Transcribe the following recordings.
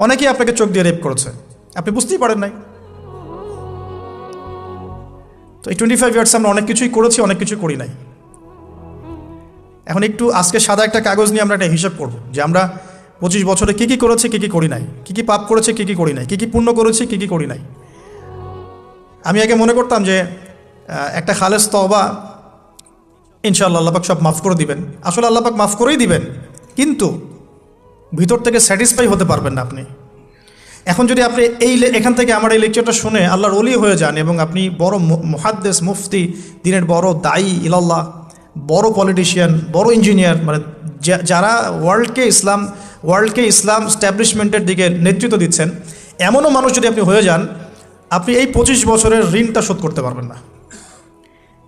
অনেকেই আপনাকে চোখ দিয়ে রেপ করেছে। আপনি বুঝতেই পারেন নাই। তো এই টোয়েন্টি ফাইভ ইয়ার্স আমরা অনেক কিছুই করেছি, অনেক কিছু করি নাই। এখন একটু আজকে সাদা একটা কাগজ নিয়ে আমরা একটা হিসাব করব যে আমরা পঁচিশ বছরে কী কী করেছি, কী কী করি নাই। কী কী পাপ করেছে, কী কী করি নাই। কী কী পুণ্য করেছি, কী কী করি নাই। আমি আগে মনে করতাম যে একটা খালেস তবা ইনশাআল্লাহ আল্লাপাক সব মাফ করে দিবেন। আসলে আল্লাপাক মাফ করেই দিবেন। কিন্তু ভিতর থেকে স্যাটিসফাই হতে পারবেন না আপনি। এখন যদি আপনি এই এখান থেকে আমার এই লেকচারটা শুনে আল্লাহর অলি হয়ে যান এবং আপনি বড় মহাদ্দেশ মুফতি, দিনের বড় দায়ী, ইলাল্লাহ, বড় পলিটিশিয়ান বড় ইঞ্জিনিয়ার মানে যারা ওয়ার্ল্ডকে ইসলাম ওয়ার্ল্ডকে ইসলাম স্ট্যাবলিশমেন্টের দিকে নেতৃত্ব দিচ্ছেন, এমনও মানুষ যদি আপনি হয়ে যান, আপনি এই পঁচিশ বছরের ঋণটা শোধ করতে পারবেন না।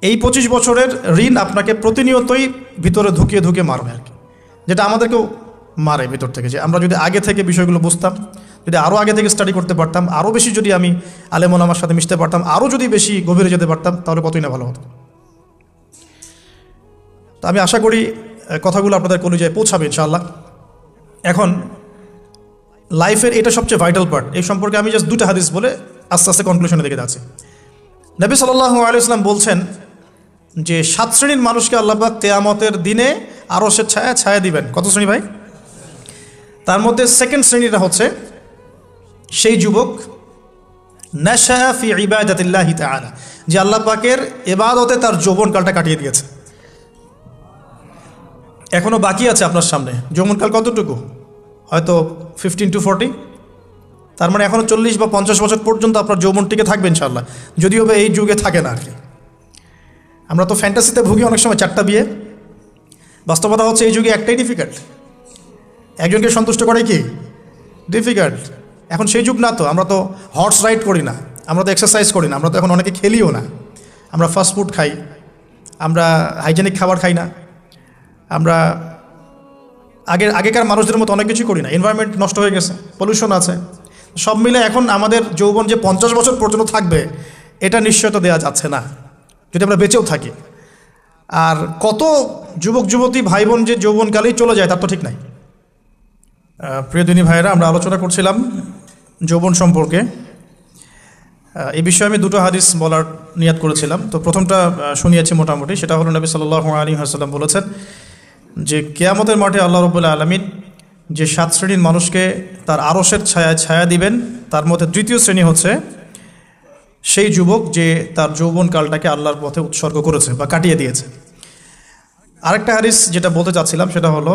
এই পঁচিশ বছরের ঋণ আপনাকে প্রতিনিয়তই ভিতরে ঢুকিয়ে ঢুকিয়ে মারবে আর কি। যেটা আমাদেরকেও মারে ভিতর থেকে যে আমরা যদি আগে থেকে বিষয়গুলো বুঝতাম, যদি আরও আগে থেকে স্টাডি করতে পারতাম আরও বেশি যদি আমি আলেমন আমার সাথে মিশতে পারতাম আরও যদি বেশি গভীরে যেতে পারতাম, তাহলে কতই না ভালো হতো। তো আমি আশা করি কথাগুলো আপনাদের কলিজায় পৌঁছাবে ইনশাআল্লাহ। এখন লাইফের এটা সবচেয়ে ভাইটাল পার্ট এই সম্পর্কে আমি জাস্ট দুটো হাদিস বলে আস্তে আস্তে কনক্লুশনে দিকে যাচ্ছি। নবী সাল্লাহ আলাইসলাম বলছেন যে সাত শ্রেণির মানুষকে আল্লাহবাক তেয়ামতের দিনে আরও সে ছায়া ছায়া দিবেন। কত শ্রেণি ভাই? তার মধ্যে সেকেন্ড শ্রেণীটা হচ্ছে সেই যুবক যে আল্লাহ পাকের এবাদতে তার যৌবনকালটা কাটিয়ে দিয়েছে। এখনও বাকি আছে আপনার সামনে। যৌবনকাল কতটুকু? হয়তো ফিফটিন টু ফোরটি তার মানে এখনও চল্লিশ বা পঞ্চাশ বছর পর্যন্ত আপনার যৌবন টিকে থাকবে ইনশাল্লাহ যদিও বা এই যুগে থাকে না আর কি আমরা তো ফ্যান্টাসিতে ভুগি অনেক সময় চারটা বিয়ে। বাস্তবতা হচ্ছে এই যুগে একটাই ডিফিকাল্ট একজনকে সন্তুষ্ট করে কি? ডিফিকাল্ট এখন সেই যুগ না তো, আমরা তো হর্স রাইড করি না, আমরা তো এক্সারসাইজ করি না, আমরা তো এখন অনেকে খেলিও না। আমরা ফাস্ট ফুড খাই, আমরা হাইজেনিক খাবার খাই না। আমরা আগের, আগেকার মানুষদের মতো অনেক কিছু করি না এনভায়রনমেন্ট নষ্ট হয়ে গেছে পলিউশন আছে। সব মিলে এখন আমাদের যৌবন যে পঞ্চাশ বছর পর্যন্ত থাকবে, এটা নিশ্চয়তা দেওয়া যাচ্ছে না, যদি আমরা বেঁচেও থাকি। আর কত যুবক যুবতী ভাই বোন যে যৌবনকালেই চলে যায়, তার তো ঠিক নাই। প্রিয় দিনী ভাইয়েরা, আমরা আলোচনা করছিলাম যৌবন সম্পর্কে। এই বিষয়ে আমি দুটো হাদিস বলার নিয়াত করেছিলাম। তো প্রথমটা শুনিয়েছি মোটামুটি, সেটা হলো নবী সাল্লাহ আলী হাসাল্লাম বলেছেন যে, কেয়ামতের মাঠে আল্লাহ রবুল্লা আলমিন যে সাত শ্রেণির মানুষকে তার আরসের ছায়া ছায়া দিবেন, তার মধ্যে তৃতীয় শ্রেণি হচ্ছে সেই যুবক যে তার যৌবনকালটাকে আল্লাহর পথে উৎসর্গ করেছে বা কাটিয়ে দিয়েছে। আরেকটা হারিস যেটা বলতে চাচ্ছিলাম, সেটা হলো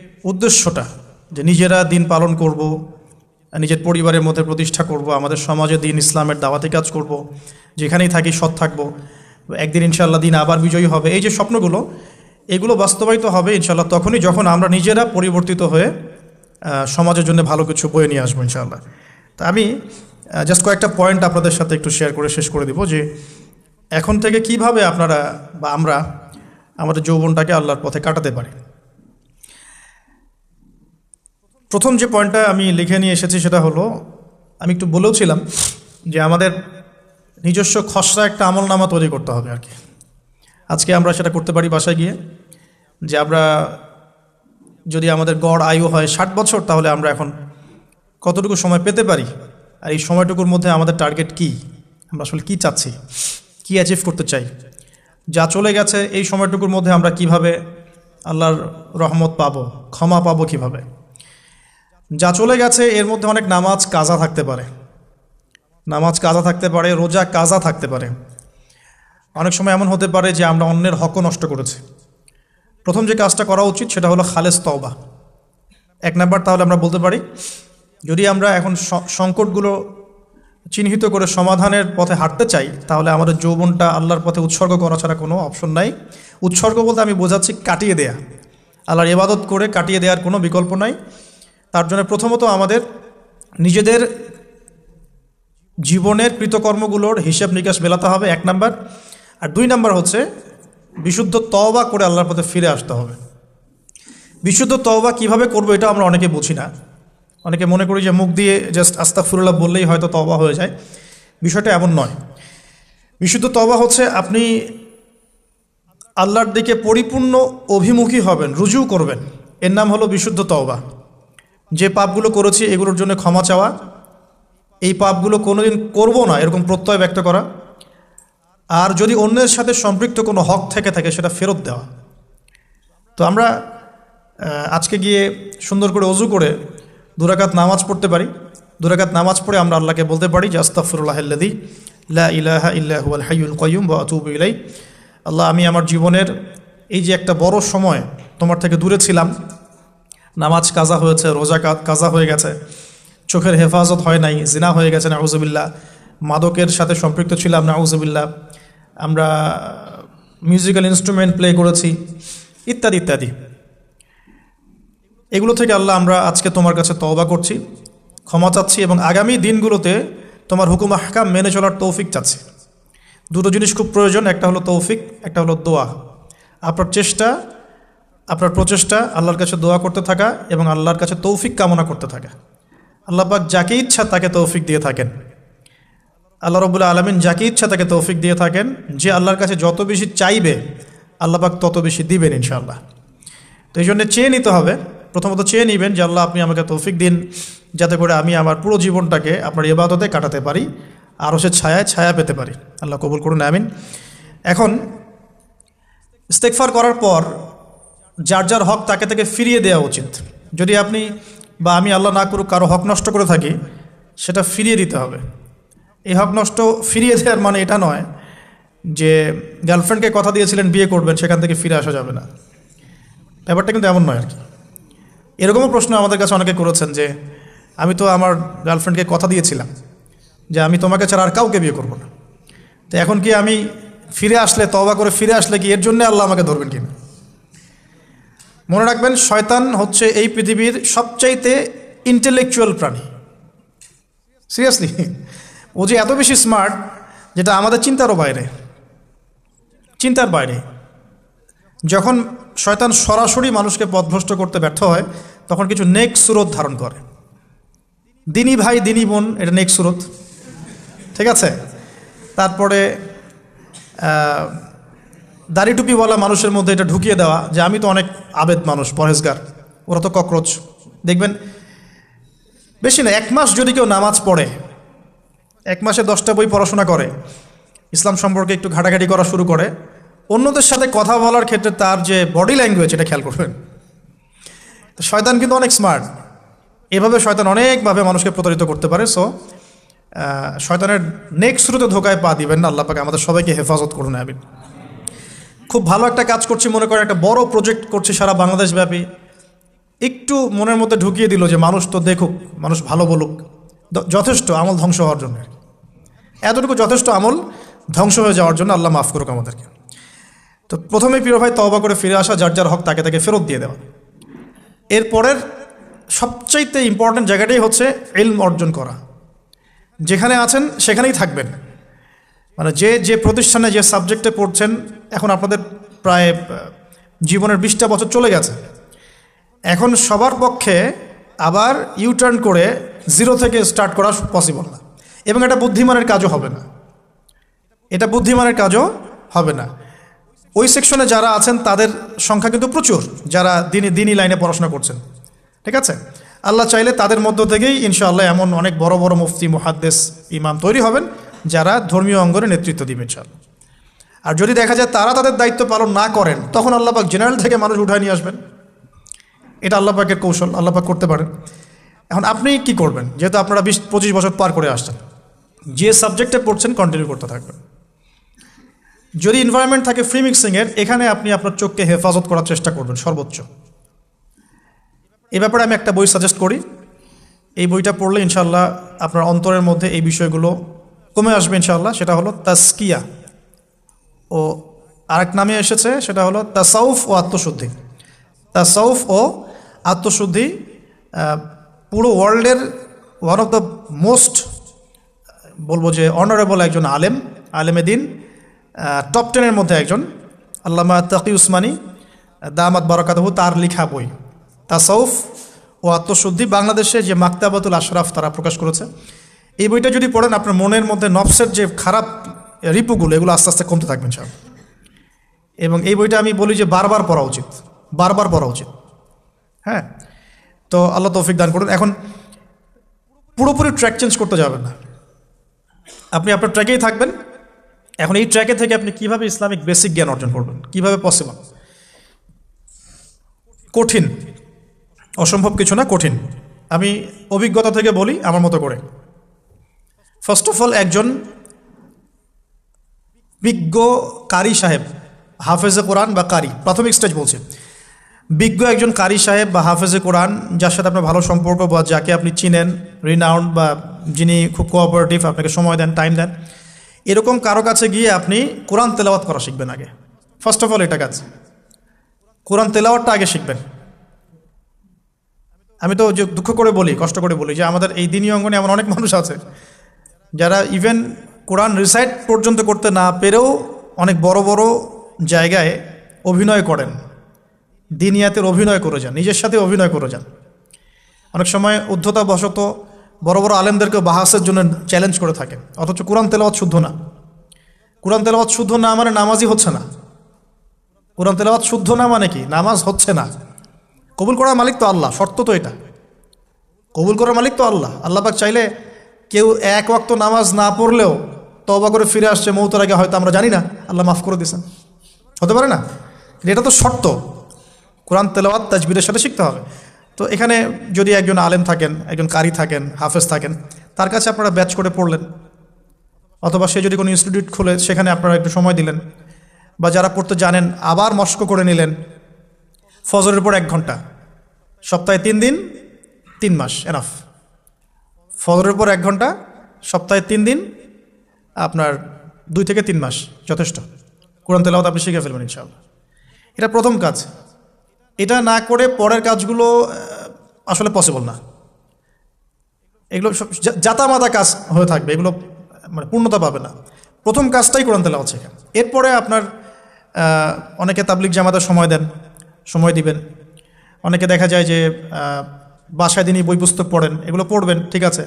উদ্দেশ্যটা যে নিজেরা দিন পালন করব, নিজের পরিবারের মধ্যে প্রতিষ্ঠা করব, আমাদের সমাজে দিন ইসলামের দাওয়াতি কাজ করব, যেখানেই থাকি সৎ থাকব, একদিন ইনশাআল্লাহ দিন আবার বিজয়ী হবে। এই যে স্বপ্নগুলো, এগুলো বাস্তবায়িত হবে ইনশাআল্লাহ তখনই যখন আমরা নিজেরা পরিবর্তিত হয়ে সমাজের জন্য ভালো কিছু বয়ে নিয়ে আসব ইনশাআল্লাহ। তা আমি জাস্ট কয়েকটা পয়েন্ট আপনাদের সাথে একটু শেয়ার করে শেষ করে দিব যে, এখন থেকে কীভাবে আপনারা বা আমরা আমাদের যৌবনটাকে আল্লাহর পথে কাটাতে পারি। প্রথম যে পয়েন্টটা আমি লিখে নিয়ে এসেছি সেটা হলো, আমি একটু বলেওছিলাম যে আমাদের নিজস্ব খসড়া একটা আমল নামা তৈরি করতে হবে আর কি আজকে আমরা সেটা করতে পারি বাসায় গিয়ে, যে আমরা যদি আমাদের গড় আয়ু হয় ষাট বছর, তাহলে আমরা এখন কতটুকু সময় পেতে পারি? আর এই সময়টুকুর মধ্যে আমাদের টার্গেট কি? আমরা আসলে কি চাচ্ছি? কি অ্যাচিভ করতে চাই? যা চলে গেছে, এই সময়টুকুর মধ্যে আমরা কীভাবে আল্লাহর রহমত পাবো, ক্ষমা পাবো কীভাবে? যা চলে গেছে, এর মধ্যে অনেক নামাজ কাজা থাকতে পারে। নামাজ কাজা থাকতে পারে, রোজা কাজা থাকতে পারে। অনেক সময় এমন হতে পারে যে আমরা অন্যের হকও নষ্ট করেছি। প্রথম যে কাজটা করা উচিত সেটা হলো খালেজ তওবা। এক নাম্বার তাহলে আমরা বলতে পারি, যদি আমরা এখন সংকটগুলো চিহ্নিত করে সমাধানের পথে হাঁটতে চাই, তাহলে আমাদের যৌবনটা আল্লাহর পথে উৎসর্গ করা ছাড়া কোনো অপশন নাই। উৎসর্গ বলতে আমি বোঝাচ্ছি কাটিয়ে দেয়া। আল্লাহর ইবাদত করে কাটিয়ে দেওয়ার কোনো বিকল্প নাই। তার জন্য প্রথমত আমাদের নিজেদের জীবনের কৃতকর্মগুলোর হিসাব নিকাশ মেলাতে হবে, এক নাম্বার। আর দুই নাম্বার হচ্ছে বিশুদ্ধ তওবা করে আল্লাহর পথে ফিরে আসতে হবে। বিশুদ্ধ তওবা কীভাবে করব এটা আমরা অনেকে বুঝি না। অনেকে মনে করি যে মুখ দিয়ে জাস্ট আস্তাকফিরুল্লাহ বললেই হয়তো তওবা হয়ে যায়। বিষয়টা এমন নয়। বিশুদ্ধ তওবা হচ্ছে আপনি আল্লাহর দিকে পরিপূর্ণ অভিমুখী হবেন, রুজু করবেন। এর নাম হলো বিশুদ্ধ তওবা। যে পাপগুলো করেছি, এগুলোর জন্য ক্ষমা চাওয়া। এই পাপগুলো কোনোদিন করব না, এরকম প্রত্যয় ব্যক্ত করা। আর যদি অন্যের সাথে সম্পৃক্ত কোনো হক থেকে থাকে, সেটা ফেরত দেওয়া। তো আমরা আজকে গিয়ে সুন্দর করে অজু করে দুরাকাত নামাজ পড়তে পারি। দুরাকাত নামাজ পড়ে আমরা আল্লাহকে বলতে পারি যে আস্তাফরুল্লাহাল্লাদি লা ইলাহা ইল্লাহু আল হাইয়ুল কয়ুম বা আতুবু ইলাই আল্লাহ, আমি আমার জীবনের এই যে একটা বড় সময় তোমার থেকে দূরে ছিলাম নামাজ কাজা হয়েছে, রোজা কাজা হয়ে গেছে। চোখের হেফাজত হয় নাই, জিনা হয়ে গেছে, নাউজুবিল্লাহ। মাদকের সাথে সম্পৃক্ত ছিলাম, নাউজুবিল্লাহ। আমরা মিউজিক্যাল ইনস্ট্রুমেন্ট প্লে করেছি, ইত্যাদি ইত্যাদি। এগুলো থেকে আল্লাহ আমরা আজকে তোমার কাছে তওবা করছি, ক্ষমা চাচ্ছি এবং আগামী দিনগুলোতে তোমার হুকুম আহকাম মেনে চলার তৌফিক চাচ্ছি। দুটো জিনিস খুব প্রয়োজন, একটা হলো তৌফিক, একটা হলো দোয়া। আপনার চেষ্টা আপনার প্রচেষ্টা, আল্লাহর কাছে দোয়া করতে থাকা এবং আল্লাহর কাছে তৌফিক কামনা করতে থাকা। আল্লাহ পাক যাকে ইচ্ছা তাকে তৌফিক দিয়ে থাকেন। আল্লাহ রবুল্লা আলমিন যাকে ইচ্ছা তাকে তৌফিক দিয়ে থাকেন। যে আল্লাহর কাছে যত বেশি চাইবে, আল্লাহ পাক তত বেশি দিবেন ইনশাআল্লাহ। তো এই জন্যে চেয়ে নিতে হবে। প্রথমত চেয়ে নেবেন যে আল্লাহ আপনি আমাকে তৌফিক দিন, যাতে করে আমি আমার পুরো জীবনটাকে আপনার ইবাদতে কাটাতে পারি, আরও সে ছায়ায় ছায়া পেতে পারি। আল্লাহ কবুল করুন, আমিন। এখন ইস্তেকফার করার পর যার যার হক তাকে তাকে ফিরিয়ে দেওয়া উচিত। যদি আপনি বা আমি আল্লাহ না করুক কারও হক নষ্ট করে থাকি, সেটা ফিরিয়ে দিতে হবে। এই হক নষ্ট ফিরিয়ে দেওয়ার মানে এটা নয় যে গার্লফ্রেন্ডকে কথা দিয়েছিলেন, বিয়ে করবেন, সেখান থেকে ফিরে আসা যাবে না। ব্যাপারটা কিন্তু এমন নয় আর কি। এরকমও প্রশ্ন আমাদের কাছে অনেকে করেছেন যে, আমি তো আমার গার্লফ্রেন্ডকে কথা দিয়েছিলাম যে আমি তোমাকে ছাড়া আর কাউকে বিয়ে করব না। তো এখন কি আমি ফিরে আসলে তবা করে ফিরে আসলে কি এর জন্য আল্লাহ আমাকে ধরবেন কিনা? মনে রাখবেন, শয়তান হচ্ছে এই পৃথিবীর সবচাইতে ইন্টেলেকচুয়াল প্রাণী। সিরিয়াসলি ও যে এত বেশি স্মার্ট যেটা আমাদের চিন্তারও বাইরে। চিন্তার বাইরে। যখন শয়তান সরাসরি মানুষকে পথভ্রষ্ট করতে ব্যর্থ হয়, তখন কিছু নেক সুরত ধারণ করে। দিনী ভাই, দিনী বোন, এটা নেক সুরত। ঠিক আছে? তারপরে দাড়ি টুপিওয়ালা মানুষের মধ্যে এটা ঢুকিয়ে দেওয়া যে আমি তো অনেক আবেদ মানুষ, পরহেজগার। ওরা তো ককরোচ। দেখবেন, বেশি না, এক মাস যদি কেউ নামাজ পড়ে, এক মাসে দশটা বই পড়াশোনা করে, ইসলাম সম্পর্কে একটু ঘাটাঘাটি করা শুরু করে, অন্যদের সাথে কথা বলার ক্ষেত্রে তার যে বডি ল্যাঙ্গুয়েজ এটা খেয়াল করবেন। শয়তান কিন্তু অনেক স্মার্ট এভাবে শয়তান অনেকভাবে মানুষকে প্রতারিত করতে পারে সো শয়তানের নেক্সট শুরুতে ধোকায় পা দিবেন না, আল্লাহ পাকে আমাদের সবাইকে হেফাজত করুন, আমিন। খুব ভালো একটা কাজ করছি, মনে করেন একটা বড় প্রজেক্ট করছি সারা বাংলাদেশ ব্যাপী একটু মনের মধ্যে ঢুকিয়ে দিল যে মানুষ তো দেখুক, মানুষ ভালো বলুক। যথেষ্ট আমল ধ্বংস হওয়ার জন্য এতটুকু যথেষ্ট আমল ধ্বংস হয়ে যাওয়ার জন্য আল্লাহ মাফ করুক আমাদেরকে। তো প্রথমে প্রিয় ভাই তবা করে ফিরে আসা, যার যার হক তাকে তাকে ফেরত দিয়ে দেওয়া। এরপরের সবচাইতে ইম্পর্ট্যান্ট জায়গাটাই হচ্ছে এলম অর্জন করা। যেখানে আছেন সেখানেই থাকবেন। মানে যে যে প্রতিষ্ঠানে যে সাবজেক্টে পড়ছেন, এখন আপনাদের প্রায় জীবনের বিশটা বছর চলে গেছে। এখন সবার পক্ষে আবার ইউটার্ন করে জিরো থেকে স্টার্ট করা পসিবল না। এবং এটা বুদ্ধিমানের কাজও হবে না। এটা বুদ্ধিমানের কাজও হবে না। ওই সেকশনে যারা আছেন, তাদের সংখ্যা কিন্তু প্রচুর, যারা দিনই দিনই লাইনে পড়াশোনা করছেন। ঠিক আছে? আল্লাহ চাইলে তাদের মধ্য থেকেই ইনশাআল্লাহ এমন অনেক বড় বড় মুফতি, মুহাদ্দেস, ইমাম তৈরি হবেন। যারা ধর্মীয় অঙ্গনে নেতৃত্ব দিবে ইনশাআল্লাহ আর যদি দেখা যায় তারা তাদের দায়িত্ব পালন না করেন, তখন আল্লাপাক জেনারেল থেকে মানুষ উঠায় নিয়ে আসবেন। এটা আল্লাপাকের কৌশল আল্লাপাক করতে পারেন। এখন আপনি কি করবেন? যেহেতু আপনারা বিশ, পঁচিশ বছর পার করে আসছেন। যে সাবজেক্টে পড়ছেন কন্টিনিউ করতে থাকবেন। যদি এনভায়রনমেন্ট থাকে ফ্রি মিক্সিংয়ের এখানে আপনি আপনার চোখকে হেফাজত করার চেষ্টা করবেন, সর্বোচ্চ। এ ব্যাপারে আমি একটা বই সাজেস্ট করি। এই বইটা পড়লে ইনশাল্লাহ আপনার অন্তরের মধ্যে এই বিষয়গুলো কমে আসবে ইনশাল্লাহ সেটা হলো তাস্কিয়া। ও আরেক নামে এসেছে, সেটা হলো তাসাউফ ও আত্মশুদ্ধি। তাসাউফ ও আত্মশুদ্ধি পুরো ওয়ার্ল্ডের ওয়ান অফ দ্য মোস্ট বলব যে অনারেবল একজন আলেম, আলেমে দিন টপ টেনের মধ্যে একজন, আল্লামা তাকি উসমানী, দামাত বরকাতহু, তার লিখা বই। তাসাউফ ও আত্মশুদ্ধি বাংলাদেশে যে মাক্তাবাতুল আশরাফ তারা প্রকাশ করেছে এই বইটা যদি পড়েন, আপনার মনের মধ্যে নফসের যে খারাপ রিপুগুলো, এগুলো আস্তে আস্তে কমতে থাকবেন সব এবং এই বইটা আমি বলি যে বারবার পড়া উচিত। বারবার পড়া উচিত। হ্যাঁ? তো আল্লাহ তৌফিক দান করুন। এখন পুরোপুরি ট্র্যাক চেঞ্জ করতে যাবেন না। আপনি আপনার ট্র্যাকেই থাকবেন। এখন এই ট্র্যাকে থেকে আপনি কীভাবে ইসলামিক বেসিক জ্ঞান অর্জন করবেন? কীভাবে পসিবল কঠিন। অসম্ভব কিছু না, কঠিন। আমি অভিজ্ঞতা থেকে বলি, আমার মতো করে। ফার্স্ট অফ অল একজন বিজ্ঞ কারি সাহেব, হাফেজে কোরআন বা কারি, প্রাথমিক স্টেজ বলছে। বিজ্ঞ একজন কারি সাহেব বা হাফেজে কোরআন, যার সাথে আপনার ভালো সম্পর্ক বা যাকে আপনি চিনেন রিনাউন্ড বা যিনি খুব কোঅপারেটিভ আপনাকে সময় দেন টাইম দেন, এরকম কারও কাছে গিয়ে আপনি কোরআন তেলাওয়াত করা শিখবেন আগে। ফার্স্ট অফ অল এটা কাজ। কোরআন তেলাওয়াতটা আগে শিখবেন। আমি তো যে দুঃখ করে বলি, কষ্ট করে বলি যে আমাদের এই দিনী অঙ্গনে এমন অনেক মানুষ আছে যারা ইভেন কোরআন রিসাইট পর্যন্ত করতে না পেরেও অনেক বড় বড় জায়গায় অভিনয় করেন। দিনিয়াতের অভিনয় করে যান, নিজের সাথে অভিনয় করে যান। অনেক সময় উদ্ধতা বশত বড় বড় আলেমদেরকে বাহাসের জন্য চ্যালেঞ্জ করে থাকে। অথচ কোরআন তেলাওয়াত শুদ্ধ না। কোরআন তেলাওয়াত শুদ্ধ না মানে নামাজই হচ্ছে না। কোরআন তেলাওয়াত শুদ্ধ না মানে কি? নামাজ হচ্ছে না। কবুল করার মালিক তো আল্লাহ, শর্ত তো এটা। কবুল করার মালিক তো আল্লাহ। আল্লাহ পাক চাইলে কেউ এক ওয়াক্ত নামাজ না পড়লেও তবা করে ফিরে আসছে, মৌতের আগে হয়তো আমরা জানি না। আল্লাহ মাফ করে দিয়েছেন। হতে পারে না? এটা তো শর্ত। কোরআন তেলাওয়াত, তাজবিরের সাথে শিখতে হবে। তো এখানে যদি একজন আলেম থাকেন, একজন কারি থাকেন, হাফেজ থাকেন, তার কাছে আপনারা ব্যাচ করে পড়লেন। অথবা সে যদি কোনো ইনস্টিটিউট খুলে, সেখানে আপনারা একটু সময় দিলেন। বা যারা পড়তে জানেন, আবার মস্ক করে নিলেন। ফজরের পর এক ঘণ্টা। সপ্তাহে তিন দিন, তিন মাস এনাফ ফজরের পর এক ঘণ্টা, সপ্তাহে তিন দিন, আপনার দুই থেকে তিন মাস, যথেষ্ট। কোরআন তেলাওয়াত আপনি শিখে ফেলবেন, ইনশাআল্লাহ। এটা প্রথম কাজ। এটা না করে পরের কাজগুলো আসলে পসিবল না। এগুলো সব যা- জাতামাতা কাজ হয়ে থাকবে, এগুলো মানে পূর্ণতা পাবে না। প্রথম কাজটাই কোরআন তেলাওয়াত শেখা। এরপরে আপনার অনেকে তাবলিক জামাতের সময় দেন, সময় দিবেন। অনেকে দেখা যায় যে বাসায় দিনই বই পুস্তক পড়েন, এগুলো পড়বেন, ঠিক আছে।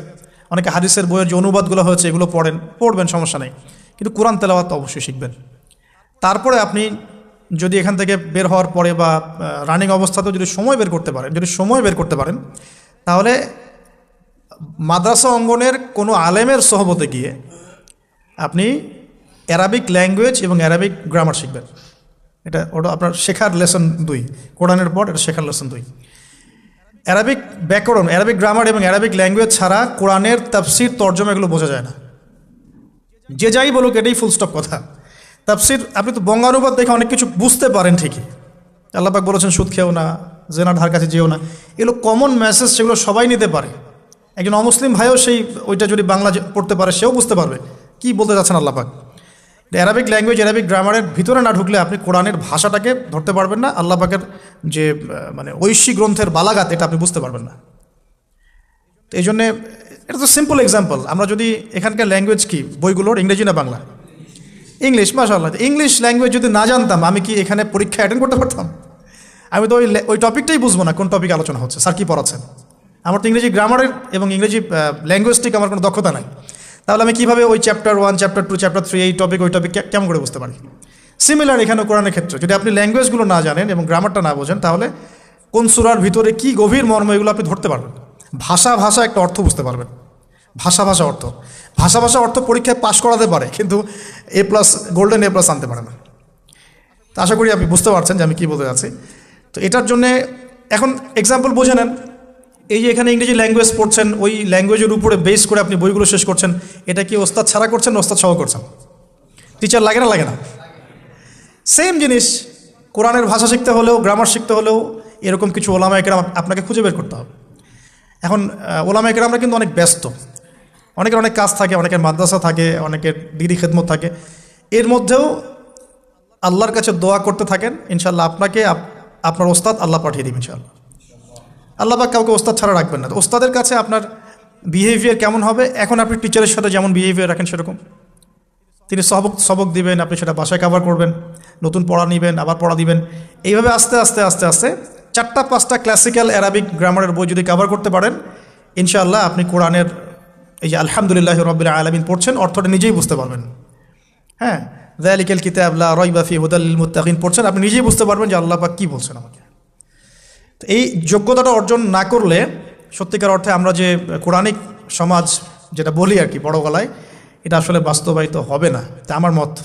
অনেকে হাদিসের বইয়ের যে অনুবাদগুলো হয়েছে, এগুলো পড়েন, পড়বেন, সমস্যা নেই। কিন্তু কোরআন তেলাওয়াত অবশ্যই শিখবেন। তারপরে আপনি যদি এখান থেকে বের হওয়ার পরে বা রানিং অবস্থাতেও যদি সময় বের করতে পারেন, যদি সময় বের করতে পারেন, তাহলে মাদ্রাসা অঙ্গনের কোনো আলেমের সহবতে গিয়ে আপনি অ্যারাবিক ল্যাঙ্গুয়েজ এবং অ্যারাবিক গ্রামার শিখবেন। এটা ওটা আপনার শেখার লেসন দুই। কোরআনের পর এটা শেখার লেসন দুই। অ্যারাবিক ব্যাকরণ অ্যারাবিক গ্রামার এবং অ্যারাবিক ল্যাঙ্গুয়েজ ছাড়া কোরআনের তাফসির তর্জমা এগুলো বোঝা যায় না। যে যাই বলুক, এটাই ফুল স্টপ কথা। তাফসির, আপনি তো বঙ্গানুবাদ দেখে অনেক কিছু বুঝতে পারেন ঠিকই। আল্লাপাক বলেছেন, সুদ খেও না, জেনার ধার কাছে যেও না। এগুলো কমন মেসেজ সেগুলো সবাই নিতে পারে। একজন অমুসলিম ভাইও সেই, ওইটা যদি বাংলা পড়তে পারে, সেও বুঝতে পারবে। কি বলতে যাচ্ছেন আল্লাপাক অ্যারাবিক ল্যাঙ্গুয়েজ অ্যারাবিক গ্রামারের ভিতরে না ঢুকলে আপনি কোরআনের ভাষাটাকে ধরতে পারবেন না, আল্লাহ পাকের যে মানে ঐশী গ্রন্থের বালাগাত এটা আপনি বুঝতে পারবেন না। তো এই জন্যে, এটা তো সিম্পল এক্সাম্পল আমরা যদি এখানকার ল্যাঙ্গুয়েজ কি? বইগুলোর, ইংরেজি না বাংলা? ইংলিশ মাশাল্লাহ ইংলিশ ল্যাঙ্গুয়েজ যদি না জানতাম, আমি কি এখানে পরীক্ষা অ্যাটেন্ড করতে পারতাম? আমি তো ওই ওই টপিকটাই বুঝব না, কোন টপিক আলোচনা হচ্ছে, স্যার কী পড়াচ্ছেন? আমার তো ইংরেজি গ্রামারের এবং ইংরেজি ল্যাঙ্গুয়েজটিক আমার কোনো দক্ষতা নাই। তাহলে আমি কীভাবে ওই chapter one chapter two chapter three এই টপিক ওই টপিক কেমন করে বুঝতে পারি? সিমিলার এখানে কোরআনের ক্ষেত্রে। যদি আপনি ল্যাঙ্গুয়েজগুলো না জানেন এবং গ্রামারটা না বোঝেন, তাহলে কোন সুরার ভিতরে কি গভীর মর্ম এগুলো আপনি ধরতে পারবেন? ভাষা ভাষা একটা অর্থ বুঝতে পারবেন। ভাষা ভাষা অর্থ। ভাষা ভাষা অর্থ পরীক্ষায় পাশ করাতে পারে, কিন্তু A plus golden A plus আনতে পারে না। তো আশা করি আপনি বুঝতে পারছেন যে আমি কী বলতে যাচ্ছি। তো এটার জন্যে এখন এক্সাম্পল বুঝে নেন। এই যে এখানে ইংরেজি ল্যাঙ্গুয়েজ পড়ছেন, ওই ল্যাঙ্গুয়েজের উপরে বেস করে আপনি বইগুলো শেষ করছেন, এটা কি ওস্তাদ ছাড়া করছেন ওস্তাদ সহ করছেন? টিচার লাগে না লাগে না। সেম জিনিস, কোরআনের ভাষা শিখতে হলেও গ্রামার শিখতে হলেও এরকম কিছু ওলামা একরাম আপনাকে খুঁজে বের করতে হবে। এখন ওলামা একরামরা কিন্তু অনেক ব্যস্ত। অনেকের অনেক কাজ থাকে, অনেকের মাদ্রাসা থাকে, অনেকের দিদি খেদমত থাকে। এর মধ্যেও আল্লাহর কাছে দোয়া করতে থাকেন ইনশাল্লাহ আপনাকে, আপ- আপনার ওস্তাদ আল্লাহ পাঠিয়ে দিবেন ইনশাল্লাহ আল্লাহ পাক কাউকে ওস্তাদ ছাড়া রাখবেন না। ওস্তাদের কাছে আপনার বিহেভিয়ার কেমন হবে? এখন আপনি টিচারের সাথে যেমন বিহেভিয়ার রাখেন সেরকম। তিনি সবক সবক দিবেন, আপনি সেটা বাসায় কাভার করবেন, নতুন পড়া নেবেন, আবার পড়া দিবেন। এইভাবে আস্তে আস্তে আস্তে আস্তে চারটা, পাঁচটা ক্লাসিক্যাল অ্যারাবিক গ্রামারের বই যদি কাভার করতে পারেন, ইনশাআল্লাহ আপনি কোরআনের এই যে আলহামদুলিল্লাহ রবিল আলমিন পড়ছেন, অর্থটা নিজেই বুঝতে পারবেন। হ্যাঁ? দালিকেল কিতাবলা রয়বাফি হুদাল মুত্তাকিন পড়ছেন, আপনি নিজেই বুঝতে পারবেন যে আল্লাহ পাক কী বলছেন আমাকে। এই যোগ্যতাটা অর্জন না করলে, সত্যিকার অর্থে আমরা যে কোরআনিক সমাজ যেটা বলি আর কি বড় গলায়, এটা আসলে বাস্তবায়িত হবে না। তা আমার মত।